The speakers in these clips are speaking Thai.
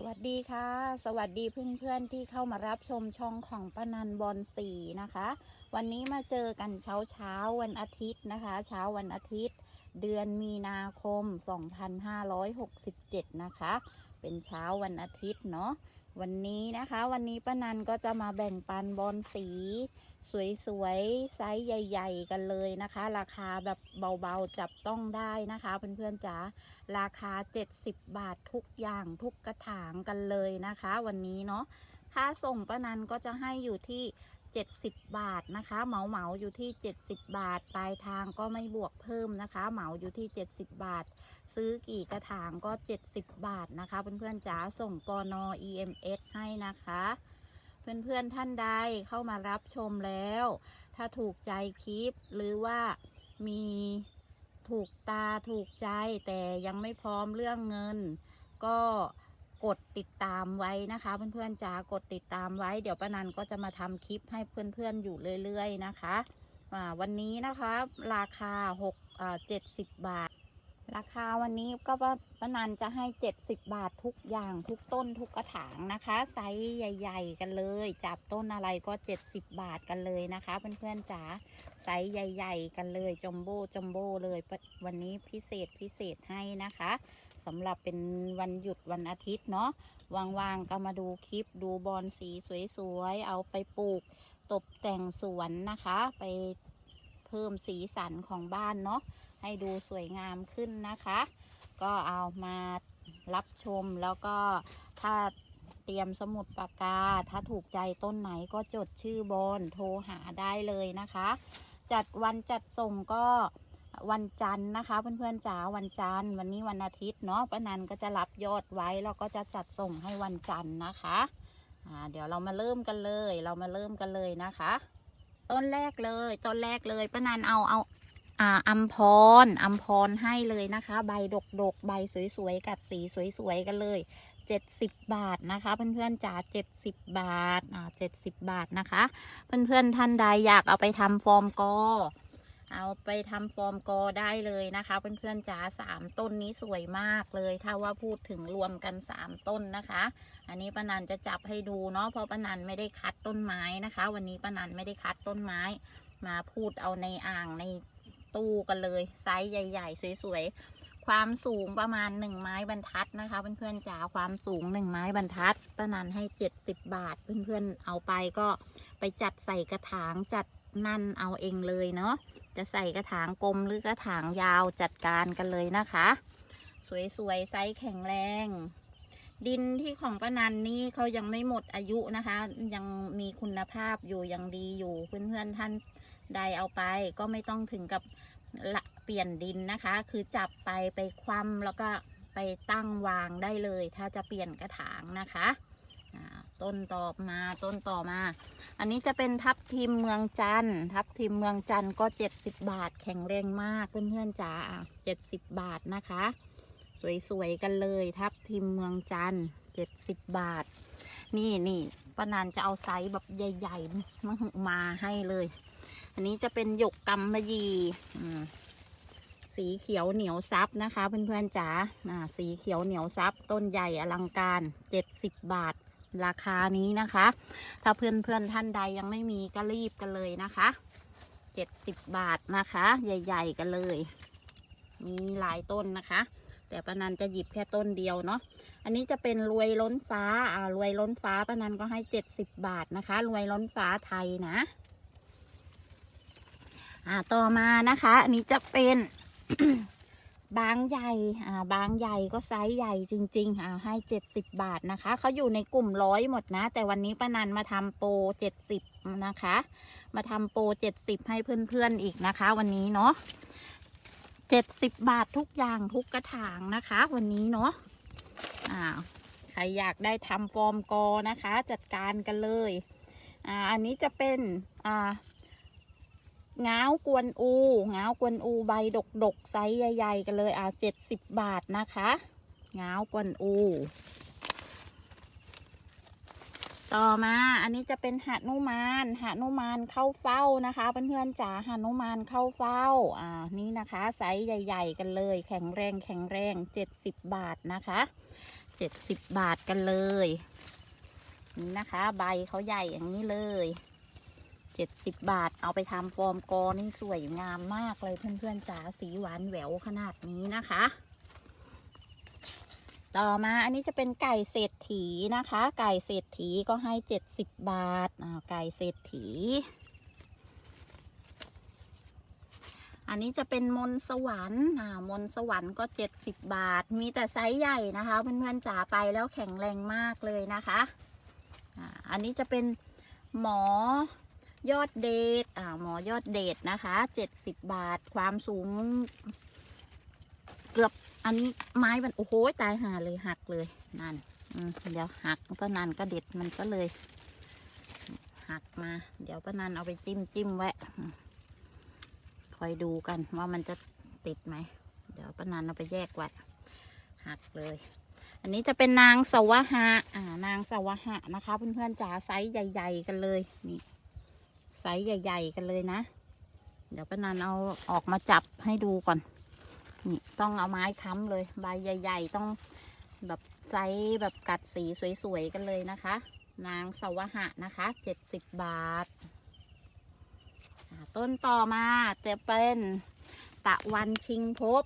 สวัสดีค่ะ สวัสดีเพื่อนๆที่เข้ามารับชมช่องของปนันบอลสีนะคะ วันนี้มาเจอกันเช้าเช้าวันอาทิตย์นะคะ เช้าวันอาทิตย์ เดือนมีนาคม 2567 นะคะ เป็นเช้าวันอาทิตย์เนาะ วันนี้นะคะ วันนี้ป้านันก็จะมาแบ่งปันบอลสี สวยๆไซส์ใหญ่ ๆ กันเลยนะคะ ราคาแบบเบาๆจับต้องได้นะคะเพื่อนๆจ๋าราคา 70 บาททุกอย่างทุกกระถางกันเลยนะคะ วันนี้เนาะค่าส่งป้านันก็จะให้อยู่ที่ 70 บาทนะคะ เหมาเหมาอยู่ที่ 70 บาท ปลายทางก็ไม่บวกเพิ่มนะคะ เหมาอยู่ที่ 70 บาท ซื้อกี่กระถางก็ 70 บาทนะคะ เพื่อนๆจ๋าส่งปอนอ EMS ให้นะคะ เพื่อนๆท่านใดเข้ามารับชมแล้ว ถ้าถูกใจคลิปหรือว่ามีถูกตาถูกใจแต่ยังไม่พร้อมเรื่องเงิน ก็ กดติดตามไว้นะคะ เพื่อนๆจ๋ากดติดตามไว้ เดี๋ยวป้านันก็จะมาทำคลิปให้เพื่อนๆอยู่เรื่อย ๆ นะคะวันนี้นะคะราคา6อ่า70บบาท ราคาวันนี้ก็ป้าป้านันจะให้70บาททุกอย่างทุกต้นทุกกระถางนะคะไซส์ใหญ่ ๆ กันเลย จับต้นอะไรก็70บาทกันเลยนะคะ เพื่อนๆจ๋าไซส์ใหญ่ ๆ กันเลยจอมโบ้จอมโบ้เลยวันนี้พิเศษพิเศษให้นะคะ สำหรับเป็นวันหยุดวันอาทิตย์เนาะว่างๆก็มาดูคลิปดูบอลสีสวยๆ เอาไปปลูกตกแต่งสวนนะคะ ไปเพิ่มสีสันของบ้านเนาะให้ดูสวยงามขึ้นนะคะ ก็เอามารับชมแล้วก็ถ้าเตรียมสมุดปากกา ถ้าถูกใจต้นไหนก็จดชื่อบอนโทรหาได้เลยนะคะ จัดวันจัดส่งก็ วันจันทร์นะคะ เพื่อนๆจ๋าวันจันทร์วันนี้วันอาทิตย์เนาะป้านันก็จะรับยอดไว้แล้วก็จะจัดส่งให้วันจันทร์นะคะอ่าเดี๋ยวเรามาเริ่มกันเลย เรามาเริ่มกันเลยนะคะ ต้นแรกเลยต้นแรกเลยป้านันเอาเอาอ่าอัมพรอัมพรให้เลยนะคะ ใบดกดกใบสวยๆกัดสีสวยๆกันเลย70บบาทนะคะ เพื่อนๆจ๋า70บบาทอ่า70บาทนะคะ เพื่อนๆท่านใดอยากเอาไปทำฟอร์มกอ เอาไปทำฟอร์มกอได้เลยนะคะ เพื่อนๆจ๋าสามต้นนี้สวยมากเลย ถ้าว่าพูดถึงรวมกัน3ต้นนะคะ อันนี้ป้านันจะจับให้ดูเนาะเพราะป้านันไม่ได้คัดต้นไม้นะคะ วันนี้ป้านันไม่ได้คัดต้นไม้ มาพูดเอาในอ่างในตู้กันเลยไซส์ใหญ่ ๆ สวยๆ ความสูงประมาณหนึ่งไม้บรรทัดนะคะ เพื่อนๆจ๋าความสูงหนึ่งไม้บรรทัดป้านันให้เจ็ดสิบบาท เพื่อนๆเอาไปก็ไปจัดใส่กระถางจัดนั่นเอาเองเลยเนาะ จะใส่กระถางกลมหรือกระถางยาวจัดการกันเลยนะคะ สวยๆไซส์แข็งแรง ดินที่ของป้านันนี่เขายังไม่หมดอายุนะคะ ยังมีคุณภาพอยู่ยังดีอยู่เพื่อนๆท่านใดเอาไป ก็ไม่ต้องถึงกับละเปลี่ยนดินนะคะ คือจับไปไปคว่ำแล้วก็ไปตั้งวางได้เลย ถ้าจะเปลี่ยนกระถางนะคะ ต้นต่อมาต้นต่อมา อันนี้จะเป็นทับทิมเมืองจันทร์ทับทิมเมืองจันทร์ก็70บบาทแข็งแรงมากเพื่อนๆจ๋า70บบาทนะคะ สวยๆกันเลยทับทิมเมืองจันทร์70บบาท นี่นี่ป้านันจะเอาไซส์แบบใหญ่ๆมามาให้เลย อันนี้จะเป็นหยกกำมะยี่สีเขียวเหนียวซับนะคะ เพื่อนๆจ๋าอ่าสีเขียวเหนียวซับต้นใหญ่อลังการ70บาท ราคานี้นะคะ ถ้าเพื่อนๆท่านใดยังไม่มีก็รีบกันเลยนะคะ70บาทนะคะ ใหญ่ ๆ กันเลย มีหลายต้นนะคะ แต่ปานันจะหยิบแค่ต้นเดียวเนาะอันนี้จะเป็นรวยล้นฟ้าอ่ารวยล้นฟ้าปานันก็ให้70บาทนะคะ รวยล้นฟ้าไทยนะอ่าต่อมานะคะ อันนี้จะเป็น บางใหญ่อ่าบางใหญ่ก็ไซส์ใหญ่จริง ๆ อ่าให้70บาทนะคะเขาอยู่ในกลุ่มร้อยหมดนะ แต่วันนี้ป้านันมาทำโปร70นะคะ มาทำโปร70ให้เพื่อนๆอีกนะคะ วันนี้เนาะ70บาททุกอย่างทุกกระถางนะคะ วันนี้เนาะอ่าใครอยากได้ทำฟอร์มกอนะคะ จัดการกันเลยอ่าอันนี้จะเป็นอ่า ง้าวกวนอูง้าวกวนอูใบดกดกไซส์ใหญ่ๆกันเลยอ่าเจ็ดสิบบาทนะคะง้าวกวนอู ต่อมาอันนี้จะเป็นหานุมานหานุมานเข้าเฝ้านะคะเพื่อนๆจ๋าหานุมานเข้าเฝ้าอ่านี่นะคะไซส์ใหญ่ ๆ กันเลย แข็งแรงแข็งแรงเจ็ดสิบบาทนะคะเจ็ดสิบบาทกันเลย นี่นะคะ ใบเขาใหญ่อย่างนี้เลย เจ็ดสิบบาท เอาไปทำฟอร์มกอนี่สวยงามมากเลยเพื่อนๆจ๋าสีหวานแหววขนาดนี้นะคะ ต่อมาอันนี้จะเป็นไก่เศรษฐีนะคะ ไก่เศรษฐีก็ให้เจ็ดสิบบาทอาไก่เศรษฐี อันนี้จะเป็นมนสวรรค์อ่ามนสวรรค์ก็เจ็ดสิบบาท มีแต่ไซส์ใหญ่นะคะ เพื่อนๆจ๋าไปแล้วแข็งแรงมากเลยนะคะอันนี้จะเป็นหมอ ยอดเดชอ่าหมอยอดเดชนะคะเจ็ดสิบบาท ความสูง เกือบอันนี้ไม้มันโอ้โหตายหาเลยหักเลยนั่นอืเดี๋ยวหักป้านันก็เด็ดมันก็เลย หักมา เดี๋ยวป้านันเอาไปจิ้มจิ้มไว้คอยดูกันว่ามันจะติดไหม เดี๋ยวป้านันเอาไปแยกไว้หักเลย อันนี้จะเป็นนางสวะหะอ่านางสวะหะนะคะ เพื่อนๆจ๋าไซส์ใหญ่ ๆ กันเลยนี่ ไซส์ใหญ่ ๆ กันเลยนะ เดี๋ยวป้านันเอาออกมาจับให้ดูก่อน นี่ต้องเอาไม้ค้ำเลย ใบใหญ่ ๆ ต้องแบบไซส์แบบกัดสีสวย ๆ กันเลยนะคะ นางสวหะนะคะเจ็ดสิบบาท ต้นต่อมาจะเป็นตะวันชิงภพบ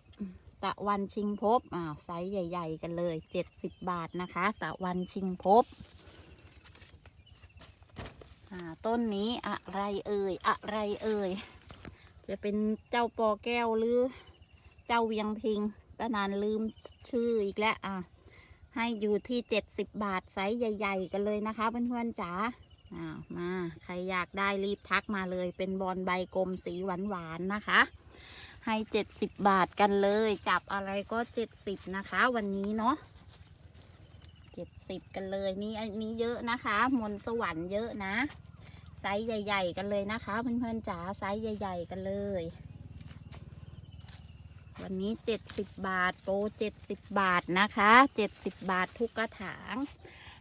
ตะวันชิงภพบอ่าไซส์ใหญ่ ๆ กันเลยเจ็ดสิบบาทนะคะ ตะวันชิงภพบ ต้นนี้อะไรเอ่ย อะไรเอ่ย จะเป็นเจ้าปอแก้วหรือ เจ้าเวียงพิงป้านานลืมชื่ออีกแล้วอะ ให้อยู่ที่เจ็ดสิบบาทไซส์ใหญ่ ๆ กันเลยนะคะเพื่อนๆจ๋าอ้าวมา ใครอยากได้รีบทักมาเลย เป็นบอลใบกลมสีหวานๆนะคะ ให้เจ็ดสิบบาทกันเลย จับอะไรก็เจ็ดสิบนะคะ วันนี้เนาะเจ็ดสิบกันเลยนี่อันนี้เยอะนะคะ มนสวรรค์เยอะนะ ไซส์ใหญ่ ๆ กันเลยนะคะเพื่อนๆจ๋าไซส์ใหญ่ ๆ กันเลย วันนี้เจ็ดสิบบาทโปรเจ็ดสิบบาทนะคะเจ็ดสิบบาททุกกระถาง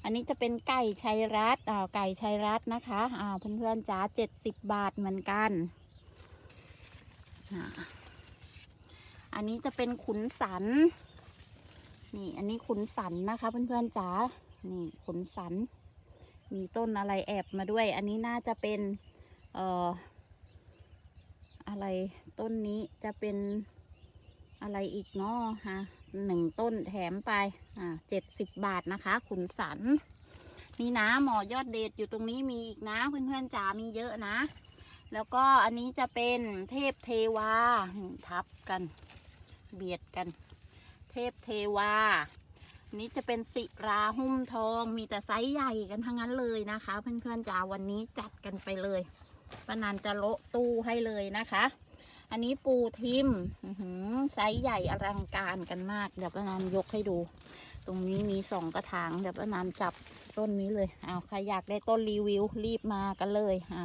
อันนี้จะเป็นไก่ชัยรัตอ่าไก่ชัยรัตนะคะอ่าเพื่อนๆจ๋าเจ็ดสิบบาทเหมือนกันอันนี้จะเป็นขุนสัน นี่ อันนี้ขุนสันนะคะเพื่อนๆจ๋า นี่ขุนสัน มีต้นอะไรแอบมาด้วย อันนี้น่าจะเป็นเอ่ออะไรต้นนี้จะเป็นอะไรอีกเนาะฮะหนึ่งต้นแถมไปอ่าเจ็ดสิบบาทนะคะ ขุนสันนี่นะหมอยอดเดชอยู่ตรงนี้มีอีกนะเพื่อนๆจ๋ามีเยอะนะ แล้วก็อันนี้จะเป็นเทพเทวาทับกัน เบียดกัน เทพเทวา นี้จะเป็นสิราหุ้มทองมีแต่ไซส์ใหญ่กันทั้งนั้นเลยนะคะ เพื่อนๆจ๋าวันนี้จัดกันไปเลยป้านันจะโละตู้ให้เลยนะคะ อันนี้ปูทิมไซส์ใหญ่อลังการกันมาก เดี๋ยวป้านานยกให้ดู ตรงนี้มีสองกระถาง เดี๋ยวป้านานจับต้นนี้เลยเอาใครอยากได้ต้นรีวิวรีบมากันเลยอะ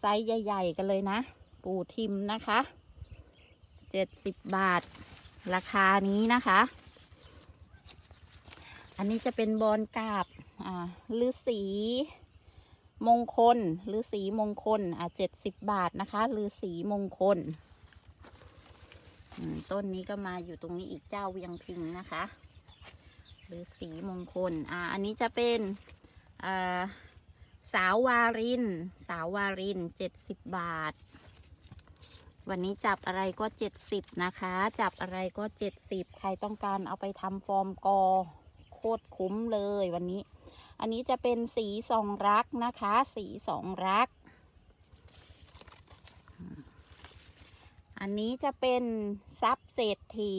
ไซส์ใหญ่ๆกันเลยนะ ปูทิมนะคะเจ็ดสิบบาท ราคานี้นะคะ อันนี้จะเป็นบอลกาบอ่าฤาษีมงคลหรือสีมงคลอะเจ็ดสิบบาทนะคะหรือสีมงคลต้นนี้ก็มาอยู่ตรงนี้อีกเจ้าเวียงพิงนะคะหรือสีมงคล อ่า อันนี้จะเป็นอ่าสาววาริน สาววารินเจ็ดสิบบาท วันนี้จับอะไรก็เจ็ดสิบนะคะ จับอะไรก็เจ็ดสิบใครต้องการเอาไปทำฟอร์มกอ โคตรคุ้มเลยวันนี้ อันนี้จะเป็นสีสองรักนะคะ สีสองรัก อันนี้จะเป็นซับเศรษฐี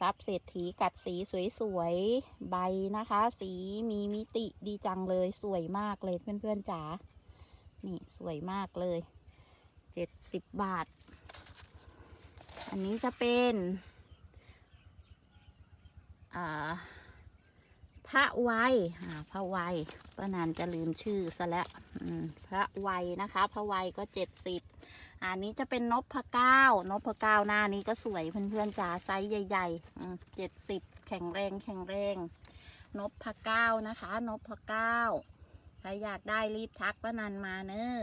ซับเศรษฐีกัดสีสวยๆใบนะคะ สีมีมิติดีจังเลยสวยมากเลยเพื่อนๆจ๋า นี่สวยมากเลยเจ็ดสิบบาท อันนี้จะเป็นอ่า พระวัยพระวัยป้านานจะลืมชื่อซะแล้วพระวัยนะคะ พระวัยก็เจ็ดสิบอันนี้จะเป็นนพเก้านพเก้าหน้านี้ก็สวยเพื่อนๆจ๋าไซส์ใหญ่ๆเจ็ดสิบแข็งแรงแข็งแรงนพเก้านะคะนพเก้าใครอยากได้รีบทักป้านันมาเนอะ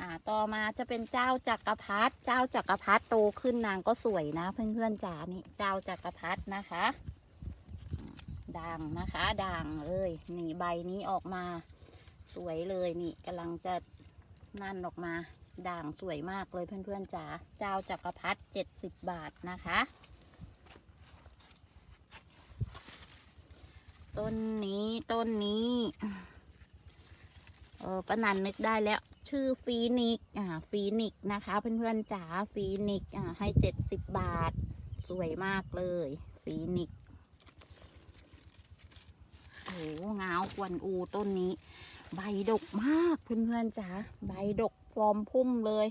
อ่าต่อมาจะเป็นเจ้าจักรพรรดิเจ้าจักรพรรดิโตขึ้นนางก็สวยนะ เพื่อนๆจ๋านี่เจ้าจักรพรรดินะคะางนะคะ ด่างเลยนี่ใบนี้ออกมา สวยเลยนี่กำลังจะนั่นออกมา ด่างสวยมากเลยเพื่อนๆจ๋าเจ้าจักรพรรดิเจ็ดสิบบาทนะคะต้นนี้ต้นนี้เออป้านันนึกได้แล้ว ชื่อฟีนิกอ่าฟีนิกนะคะ เพื่อนๆจ๋าฟีนิกอ่าให้เจ็ดสิบบาท สวยมากเลย ฟีนิก งาวกวนอูต้นนี้ ใบดกมากเพื่อนๆจ๋าใบดกฟอร์มพุ่มเลย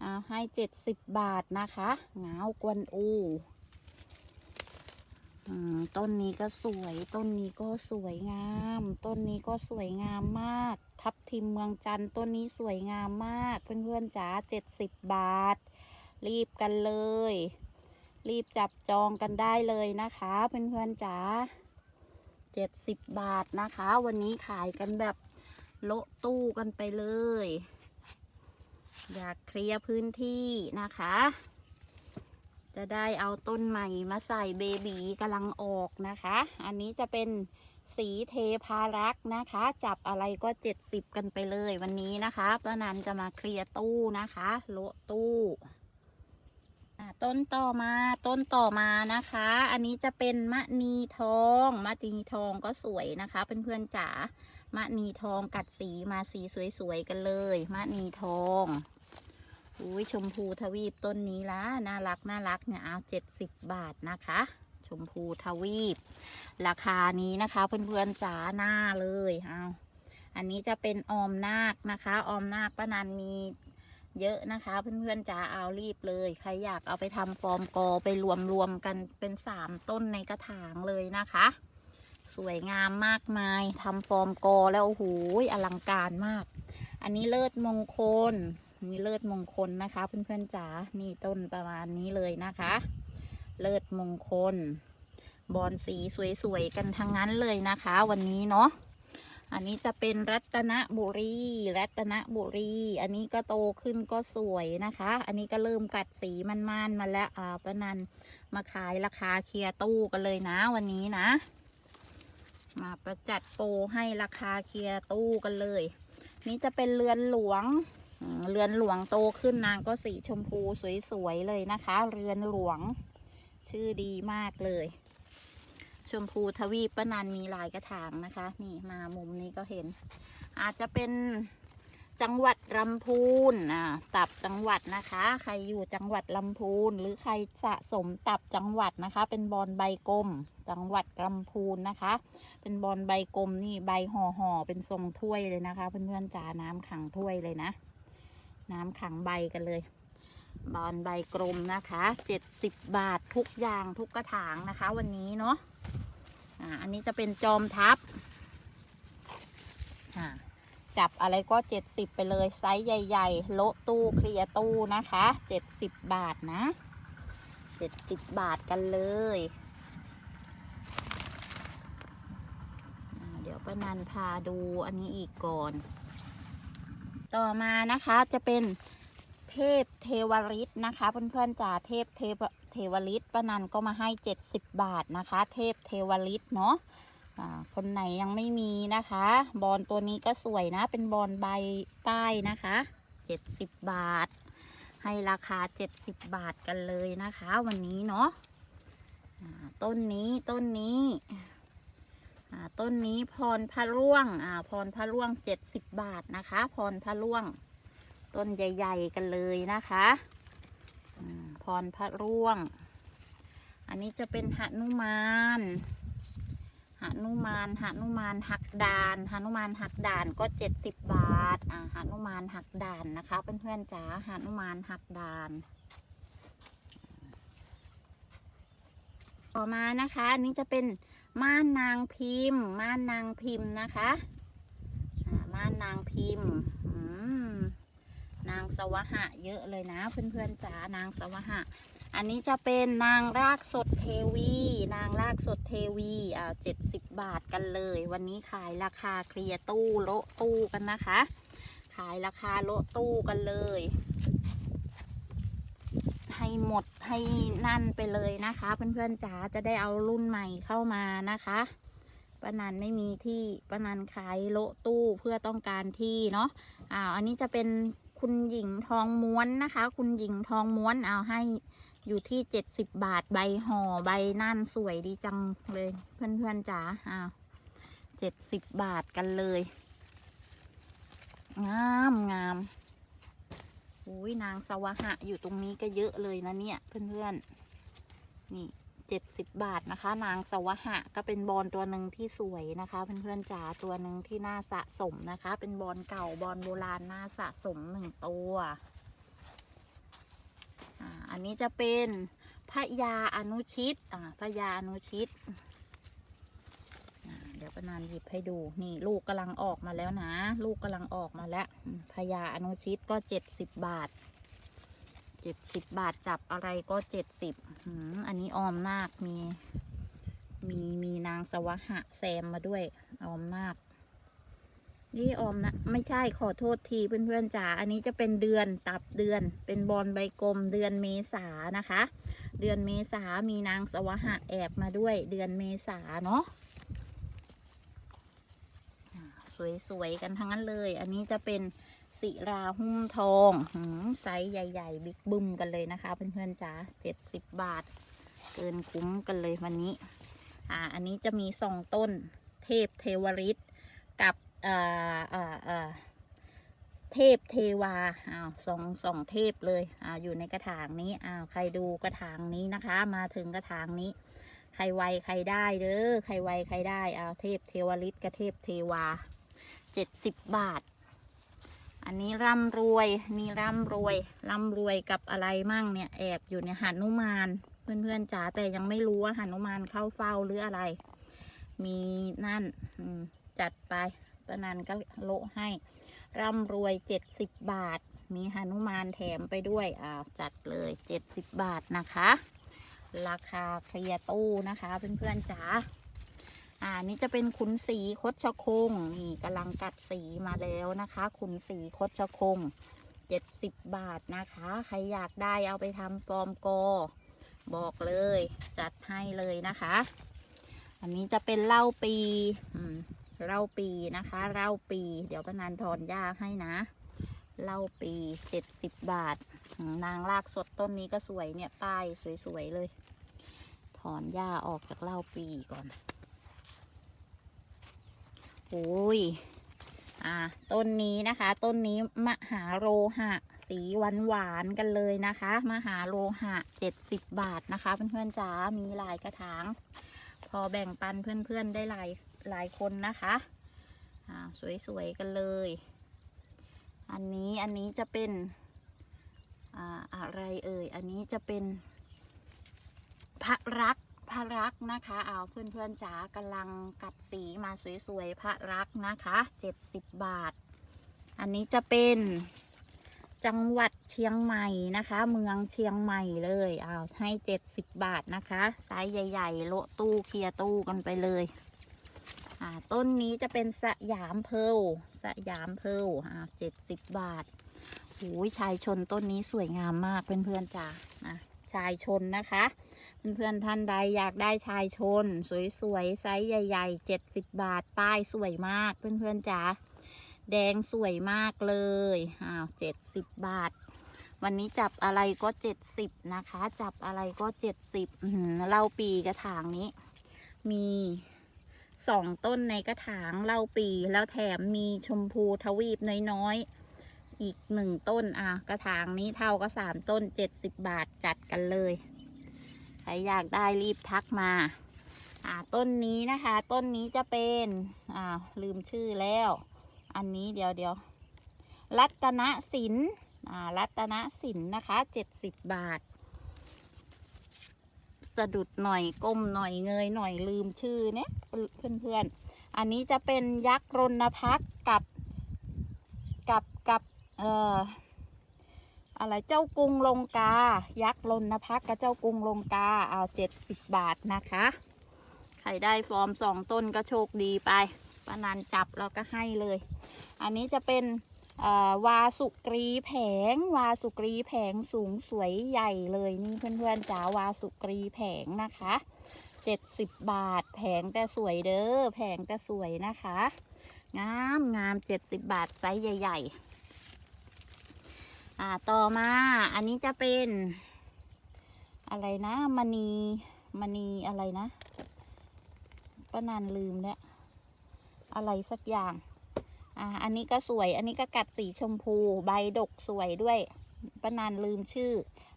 เอาให้เจ็ดสิบบาทนะคะงาวกวนอูอต้นนี้ก็สวย ต้นนี้ก็สวยงาม ต้นนี้ก็สวยงามมาก ทับทิมเมืองจันทร์ต้นนี้สวยงามมาก เพื่อนๆจ๋าเจ็ดสิบบาท รีบกันเลย รีบจับจองกันได้เลยนะคะ เพื่อนๆจ๋า เจ็ดสิบบาทนะคะ วันนี้ขายกันแบบโละตู้กันไปเลย อยากเคลียร์พื้นที่นะคะ จะได้เอาต้นใหม่มาใส่เบบีกำลังออกนะคะ อันนี้จะเป็นสีเทพารักษ์นะคะ จับอะไรก็เจ็ดสิบกันไปเลยวันนี้นะคะป้านันจะมาเคลียร์ตู้นะคะ โละตู้ ต้นต่อมาต้นต่อมานะคะ อันนี้จะเป็นมะนีทองมะนีทองก็สวยนะคะเพื่อนๆจ๋ามะนีทองกัดสีมาสีสวยๆกันเลยมะนีทองอุ้ยชมพูทวีปต้นนี้ละน่ารักน่ารักเนี่ยเอาเจ็ดสิบบาทนะคะ ชมพูทวีป ราคานี้นะคะเพื่อนๆจ๋าหน้าเลยเอาอันนี้จะเป็นออมนาคนะคะ ออมนาคป้านันมี เยอะนะคะ เพื่อนๆจ๋าเอารีบเลย ใครอยากเอาไปทำฟอร์มกอไปรวมๆกันเป็นสามต้นในกระถางเลยนะคะ สวยงามมากมายทำฟอร์มกอแล้วโอ้โหอลังการมาก อันนี้เลิศมงคลนี่เลิศมงคลนะคะ เพื่อนๆจ๋านี่ต้นประมาณนี้เลยนะคะ เลิศมงคล บอนสีสวยๆกันทั้งนั้นเลยนะคะ วันนี้เนาะ อันนี้จะเป็นรัตนบุรี รัตนบุรี อันนี้ก็โตขึ้นก็สวยนะคะ อันนี้ก็เริ่มกัดสีมันๆมาแล้วอ่าป้านันมาขายราคาเคลียร์ตู้กันเลยนะวันนี้นะ มาประจัดโปรให้ราคาเคลียร์ตู้กันเลย นี่จะเป็นเรือนหลวง เรือนหลวงโตขึ้นนางก็สีชมพูสวยๆเลยนะคะ เรือนหลวง ชื่อดีมากเลย ชมพูทวีปป้านันมีหลายกระถางนะคะ นี่มามุมนี้ก็เห็น อาจจะเป็นจังหวัดลำพูนอ่าตับจังหวัดนะคะ ใครอยู่จังหวัดลำพูน หรือใครสะสมตับจังหวัดนะคะ เป็นบอลใบกลม จังหวัดลำพูนนะคะ เป็นบอลใบกลมนี่ใบห่อห่อๆเป็นทรงถ้วยเลยนะคะ เพื่อนๆจ๋าน้ำขังถ้วยเลยนะ น้ำขังใบกันเลย บอลใบกลมนะคะเจ็ดสิบบาททุกอย่างทุกกระถางนะคะ วันนี้เนาะ อ่าอันนี้จะเป็นจอมทัพอ่าจับอะไรก็เจ็ดสิบไปเลยไซส์ใหญ่ ๆ โละตู้เคลียร์ตู้นะคะเจ็ดสิบบาทนะเจ็ดสิบบาทกันเลยเดี๋ยวป้านันพาดูอันนี้อีกก่อน ต่อมานะคะจะเป็นเทพเทวริตนะคะเพื่อนๆจ๋าเทพเทว เทวริตป้านันก็มาให้ 70 บาทนะคะ เทพเทวริตเนาะคนไหนยังไม่มีนะคะ บอลตัวนี้ก็สวยนะ เป็นบอลใบป้ายนะคะ 70 บาท ให้ราคา 70 บาทกันเลยนะคะ วันนี้เนาะต้นนี้ต้นนี้ต้นนี้พรพระร่วงอ่าพรพระร่วง 70 บาทนะคะ พรพระร่วง ต้นใหญ่ ๆ กันเลยนะคะ พรพระร่วง อันนี้จะเป็นหนุมานหนุมานหนุมานหักดานหนุมานหักด่านก็เจ็ดสิบบาทอ่าหนุมานหักด่านนะคะเพื่อนๆจ๋าหนุมานหักด่าน ต่อมานะคะ อันนี้จะเป็นม่านนางพิมพ์ ม่านนางพิมพ์นะคะม่านนางพิมพ์อืม นางสวะหะเยอะเลยนะเพื่อนๆจ๋านางสวะหะ อันนี้จะเป็นนางรากสดเทวี นางรากสดเทวีอ่าเจ็ดสิบบาทกันเลย วันนี้ขายราคาเคลียร์ตู้โลตู้กันนะคะ ขายราคาโลตู้กันเลย ให้หมดให้นั่นไปเลยนะคะ เพื่อนๆจ๋าจะได้เอารุ่นใหม่เข้ามานะคะป้านันไม่มีที่ป้านันขายโลตู้เพื่อต้องการที่เนาะอ่าอันนี้จะเป็น คุณหญิงทองม้วนนะคะ คุณหญิงทองม้วนเอาให้อยู่ที่เจ็ดสิบบาทใบห่อใบนั่นสวยดีจังเลย เพื่อนๆจ๋าอ้าวเจ็ดสิบบาทกันเลย งามงามอุ้ยนางสวะหะอยู่ตรงนี้ก็เยอะเลยนะเนี่ย เพื่อนๆ นี่ เจ็ดสิบบาทนะคะ นางสวหะก็เป็นบอลตัวหนึ่งที่สวยนะคะเพื่อนๆจ๋าตัวหนึ่งที่น่าสะสมนะคะ เป็นบอลเก่าบอลโบราณน่าสะสมหนึ่งตัวอันนี้จะเป็นพระยาอนุชิตอ่าพระยาอนุชิต เดี๋ยวปนานหยิบให้ดู นี่ลูกกำลังออกมาแล้วนะ ลูกกำลังออกมาแล้วอืมพญาอนุชิตก็เจ็ดสิบบาท เจ็ดสิบบาทจับอะไรก็เจ็ดสิบอันนี้ออมนาคมี มีมีนางสวหะแซมมาด้วย ออมนาค นี่ออมนะ ไม่ใช่ขอโทษทีเพื่อนๆจ๋า อันนี้จะเป็นเดือนตับเดือน เป็นบอลใบกลมเดือนเมษานะคะ เดือนเมษามีนางสวหะแอบมาด้วย เดือนเมษาเนาะสวยๆกันทั้งนั้นเลย อันนี้จะเป็น ศิราหุ้มทองหืมไซส์ใหญ่ ๆ บิ๊กบึ้มกันเลยนะคะเพื่อนๆจ๋าเจ็ดสิบบาท เกินคุ้มกันเลยวันนี้ อ่า อันนี้จะมีสองต้นเทพเทวริตกับเอ่อเอ่อเอ่อเทพเทวาอ้าวสองสองเทพเลยอ่าอยู่ในกระถางนี้อ้าวใครดูกระถางนี้นะคะ มาถึงกระถางนี้ ใครไวใครได้เด้อใครไวใครได้อ้าวเทพเทวริตกับเทพเทวาเจ็ดสิบบาท อันนี้ร่ำรวยนี่ร่ำรวยร่ำรวยกับอะไรมั่งเนี่ยแอบอยู่ในหนุมานเพื่อนๆจ๋าแต่ยังไม่รู้ว่าหนุมานเข้าเฝ้าหรืออะไร มีนั่นอืจัดไปประนันก็โละให้ ร่ำรวยเจ็ดสิบบาท มีหนุมานแถมไปด้วยอ่าวจัดเลยเจ็ดสิบบาทนะคะ ราคาเคลียร์ตู้นะคะเพื่อนๆจ๋า อ่านี่จะเป็นขุนสีคดชะคงนี่กำลังกัดสีมาแล้วนะคะ ขุนสีคดชะคงเจ็ดสิบบาทนะคะ ใครอยากได้เอาไปทำฟอร์มกอบอกเลยจัดให้เลยนะคะ อันนี้จะเป็นเหล้าปีเหล้าปีนะคะเหล้าปี เดี๋ยวปนันถอนหญ้าให้นะเหล้าปีเจ็ดสิบบาท นางลากสดต้นนี้ก็สวยเนี่ยป้ายสวยๆเลย ถอนหญ้าออกจากเหล้าปีก่อน โอ้ยอ่าต้นนี้นะคะ ต้นนี้มหาโลหะ สีหวานหวานกันเลยนะคะ มหาโลหะเจ็ดสิบบาทนะคะเพื่อนๆจ๋ามีหลายกระถาง พอแบ่งปันเพื่อนๆได้หลายหลายคนนะคะอ่าสวยๆกันเลย อันนี้อันนี้จะเป็นอ่าอะไรเอ่ย อันนี้จะเป็นพระรัก พระรักนะคะ เอาเพื่อนๆจ๋ากำลังกัดสีมาสวยๆพระรักนะคะเจ็ดสิบบาท อันนี้จะเป็นจังหวัดเชียงใหม่นะคะ เมืองเชียงใหม่เลยเอาให้เจ็ดสิบบาทนะคะไซส์ใหญ่ ๆ โละตู้เคลียร์ตู้กันไปเลยอ่าต้นนี้จะเป็นสยามเพลสยามเพลอ่าเจ็ดสิบบาทโอ้ยชายชนต้นนี้สวยงามมากเพื่อนๆจ๋าอะชายชนนะคะ เพื่อนๆท่านใดอยากได้ชายชน สวยๆไซส์ใหญ่ๆ70บาทป้ายสวยมากเพื่อนๆจ๋าแดงสวยมากเลยอ้าว70บาท วันนี้จับอะไรก็70นะคะ จับอะไรก็70อื้อหือเหล่าปีกระถางนี้ มีสองต้นในกระถางเหล่าปีแล้วแถมมีชมพูทวีปน้อยๆอีกหนึ่งต้นอะกระถางนี้เท่ากับสามต้น70บาทจัดกันเลย ครอยากได้รีบทักมา อ่าต้นนี้นะคะ ต้นนี้จะเป็นอ่าลืมชื่อแล้ว อันนี้เดี๋ยวเดี๋ยวรัตนสินอ่ารัตนสินนะคะเจ็ดสิบบาท สะดุดหน่อยก้มหน่อยเงยหน่อยลืมชื่อเนี่ยเพื่อนเพื่อนๆอันนี้จะเป็นยักษ์รณพักกับกับกับเอ่อ อะไรเจ้ากุงลงกา ยักษ์ลนพักกับเจ้ากุงลงกา เอาเจ็ดสิบบาทนะคะ ใครได้ฟอร์มสองต้นก็โชคดีไปป้านันจับเราก็ให้เลย อันนี้จะเป็นอ่าวาสุกรีแผง วาสุกรีแผงสูงสวยใหญ่เลยนี่เพื่อนๆจ๋าวาสุกรีแผงนะคะเจ็ดสิบบาท แผงแต่สวยเด้อแผงแต่สวยนะคะ งามงามเจ็ดสิบบาทไซส์ใหญ่ ๆ อ่าต่อมาอันนี้จะเป็น อะไรนะมณีมณีอะไรนะป้านันลืมแล้วอะไรสักอย่าง อ่า อันนี้ก็สวย อันนี้ก็กัดสีชมพู ใบดกสวยด้วยป้านานลืมชื่อ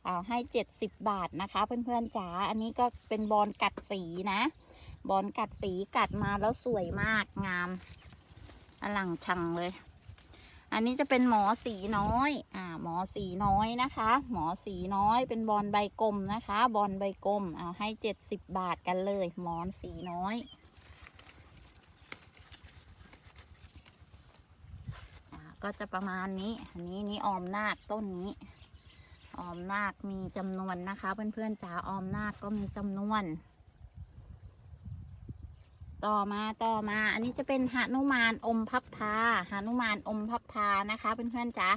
อ่าให้เจ็ดสิบบาทนะคะ เพื่อนๆจ๋า อันนี้ก็เป็นบอลกัดสีนะ บอลกัดสีกัดมาแล้วสวยมากงาม อลังชังเลย อันนี้จะเป็นหมอสีน้อย อ่า หมอสีน้อยนะคะ หมอสีน้อยเป็นบอลใบกลมนะคะ บอลใบกลม เอาให้เจ็ดสิบบาทกันเลย หมอนสีน้อยอ่าก็จะประมาณนี้ อันนี้นี่ออมนาคต้นนี้ ออมนาคมีจำนวนนะคะ เพื่อนๆจ๋าออมนาคก็มีจำนวน ต่อมาต่อมา อันนี้จะเป็นหานุมานอมพับพาหานุมานอมพับพานะคะเพื่อนๆจ๋า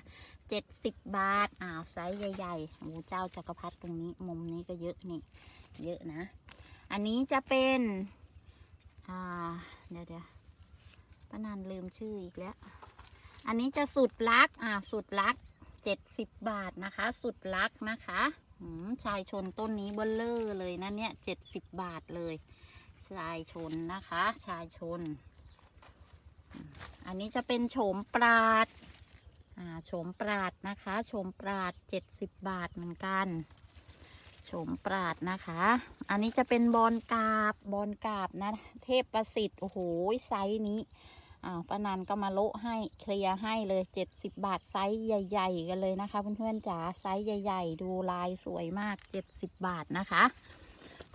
เจ็ดสิบบาทอ้าวไซส์ใหญ่ๆโอ้เจ้าจักรพรรดิตรงนี้มุมนี้ก็เยอะนี่ เยอะนะ อันนี้จะเป็นอ่าเดี๋ยวเดี๋ยวป้านันลืมชื่ออีกแล้ว อันนี้จะสุดลักอ่าสุดลักเจ็ดสิบบาทนะคะ สุดลักนะคะอืมชายชนต้นนี้เบลเลอร์เลยนะเนี่ยเจ็ดสิบบาทเลย ชายชนนะคะ ชายชน อันนี้จะเป็นโฉมปราดอ่าโฉมปราดนะคะโฉมปราดเจ็ดสิบบาทเหมือนกันโฉมปราดนะคะ อันนี้จะเป็นบอลกาบบอลกาบนะ เทพประสิทธิ์โอ้โหไซส์นี้อ่าป้านันก็มาโละให้เคลียร์ให้เลยเจ็ดสิบบาทไซส์ใหญ่ ๆ กันเลยนะคะ เพื่อนๆจ๋าไซส์ใหญ่ ๆ ดูลายสวยมากเจ็ดสิบบาทนะคะ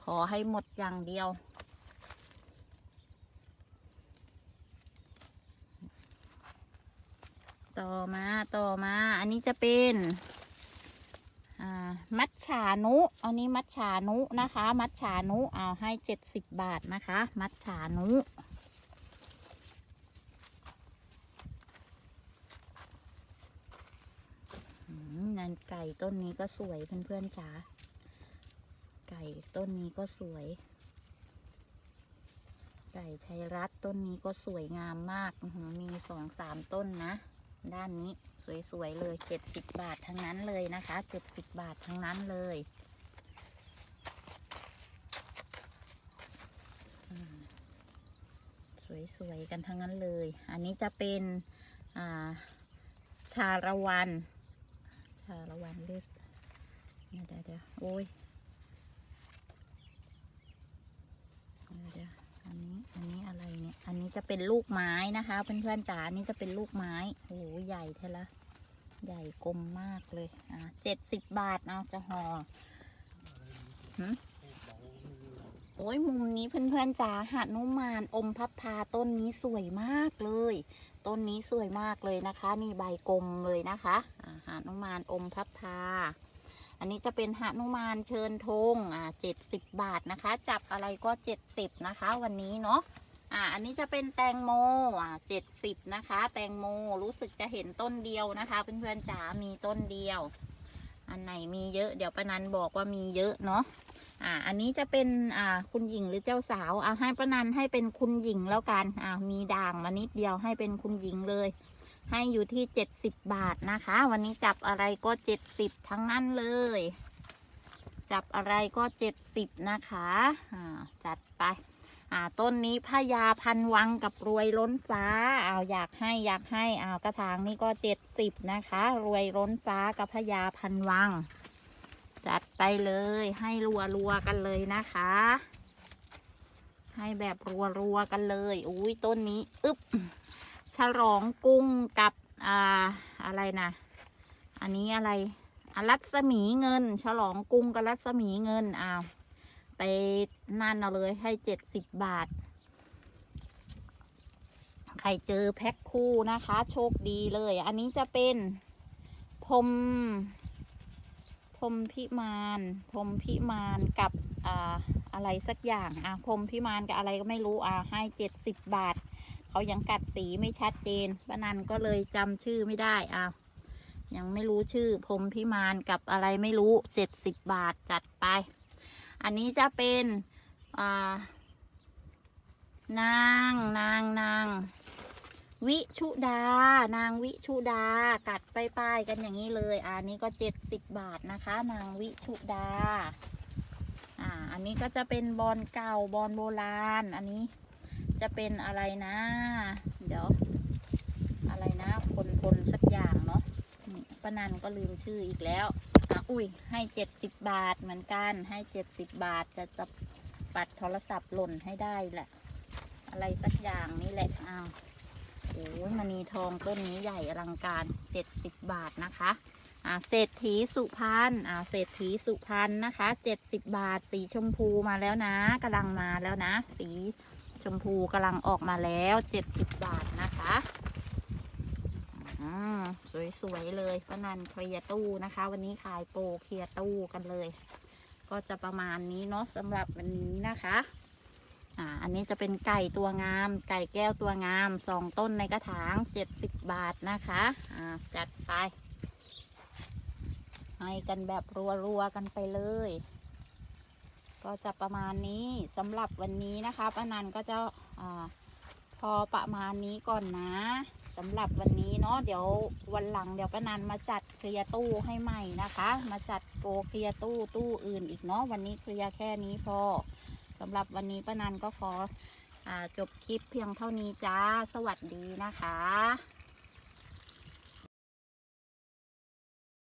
ขอให้หมดอย่างเดียว ต่อมาต่อมา อันนี้จะเป็นมัดฉานุ อันนี้มัดฉานุนะคะ มัดฉานุเอาให้เจ็ดสิบบาทนะคะ มัดฉานุ นั่นไก่ต้นนี้ก็สวยเพื่อนๆจ๋า ไก่ต้นนี้ก็สวย ไก่ชัยรัตน์ต้นนี้ก็สวยงามมาก มีสองสามต้นนะ ด้านนี้สวยๆเลยเจ็ดสิบบาททั้งนั้นเลยนะคะเจ็ดสิบบาททั้งนั้นเลยสวยๆกันทั้งนั้นเลย อันนี้จะเป็นาชาละวัน ชาละวันลิสเดี๋ยวเดี๋ยวโอ้ยเดี๋ยวเดี๋ยว อันนี้อันนี้อะไรเนี่ย อันนี้จะเป็นลูกไม้นะคะ เพื่อนๆจ๋าอันนี้จะเป็นลูกไม้โอ้โหใหญ่เท่าละใหญ่กลมมากเลยอ่าเจ็ดสิบบาทเอาจะห่อหึโอ้ยมุมนี้เพื่อนๆจ๋าหานุมานอมพับพาต้นนี้สวยมากเลย ต้นนี้สวยมากเลยนะคะ นี่ใบกลมเลยนะคะอ่าหานุมานอมพับพา อันนี้จะเป็นหนุมานเชิญธงอ่าเจ็ดสิบบาทนะคะ จับอะไรก็เจ็ดสิบนะคะ วันนี้เนาะอ่าอันนี้จะเป็นแตงโมอ่าเจ็ดสิบนะคะ แตงโมรู้สึกจะเห็นต้นเดียวนะคะเพื่อนๆจ๋ามีต้นเดียว อันไหนมีเยอะเดี๋ยวปานันบอกว่ามีเยอะเนาะอ่าอันนี้จะเป็นอ่าคุณหญิงหรือเจ้าสาวเอาให้ประนันให้เป็นคุณหญิงแล้วกันอ่ามีด่างมานิดเดียวให้เป็นคุณหญิงเลย ให้อยู่ที่เจ็ดสิบบาทนะคะ วันนี้จับอะไรก็เจ็ดสิบทั้งนั้นเลย จับอะไรก็เจ็ดสิบนะคะอ่าจัดไปต้นนี้พญาพันวังกับรวยล้นฟ้าเอาอยากให้อยากให้เอากระถางนี้ก็เจ็ดสิบนะคะ รวยล้นฟ้ากับพญาพันวัง จัดไปเลยให้รัวรัวๆกันเลยนะคะให้แบบรัวรัวๆกันเลย อุ้ยต้นนี้ อึ๊บ ฉลองกุ้งกับอ่าอะไรนะอันนี้อะไรอรัศมีเงิน ฉลองกุ้งกับรัศมีเงินอ้าวไปนั่นเอาเลยให้เจ็ดสิบบาท ใครเจอแพ็คคู่นะคะ โชคดีเลย อันนี้จะเป็นพรมพรมพิมานพรมพิมานกับอ่าอะไรสักอย่างอะพรมพิมานกับอะไรก็ไม่รู้อะให้เจ็ดสิบบาท เขายังกัดสีไม่ชัดเจนป้านันก็เลยจำชื่อไม่ได้อ้าวยังไม่รู้ชื่อพรมพิมานกับอะไรไม่รู้เจ็ดสิบบาทจัดไป อันนี้จะเป็นอ่านางนางนางวิชุดา นางวิชุดา กัดไปป้ายๆกันอย่างนี้เลย อันนี้ก็เจ็ดสิบบาทนะคะ นางวิชุดา อ่า อันนี้ก็จะเป็นบอลเก่าบอลโบราณ อันนี้ จะเป็นอะไรนะ เดี๋ยว อะไรนะคนคนสักอย่างเนาะป้านันก็ลืมชื่ออีกแล้วอะอุ้ย ให้เจ็ดสิบบาทเหมือนกัน ให้เจ็ดสิบบาทจะจะปัดโทรศัพท์หล่นให้ได้แหละ อะไรสักอย่างนี่แหละอ้าวโอ้ยมณีทองต้นนี้ใหญ่อลังการเจ็ดสิบบาทนะคะอ่าเศรษฐีสุพรรณอ่าเศรษฐีสุพรรณนะคะเจ็ดสิบบาทสีชมพูมาแล้วนะกำลังมาแล้วนะ สี ชมพูกำลังออกมาแล้วเจ็ดสิบบาทนะคะอืมสวยๆเลยป้านันเคลียตู้นะคะ วันนี้ขายโปรเคลียตู้กันเลย ก็จะประมาณนี้เนาะสำหรับวันนี้นะคะอ่าอันนี้จะเป็นไก่ตัวงาม ไก่แก้วตัวงามสองต้นในกระถางเจ็ดสิบบาทนะคะอ่าจัดไปให้กันแบบรัวๆกันไปเลย ก็จะประมาณนี้สำหรับวันนี้นะคะป้านันก็จะอพอประมาณนี้ก่อนนะสำหรับวันนี้เนาะเดี๋ยววันหลังเดี๋ยวป้านันมาจัดเคลียร์ตู้ให้ใหม่นะคะ มาจัดโกเคลียร์ตู้ตู้อื่นอีกเนาะวันนี้เคลียร์แค่นี้พอสำหรับวันนี้ป้านันก็ขออจบคลิปเพียงเท่านี้จ้า สวัสดีนะคะ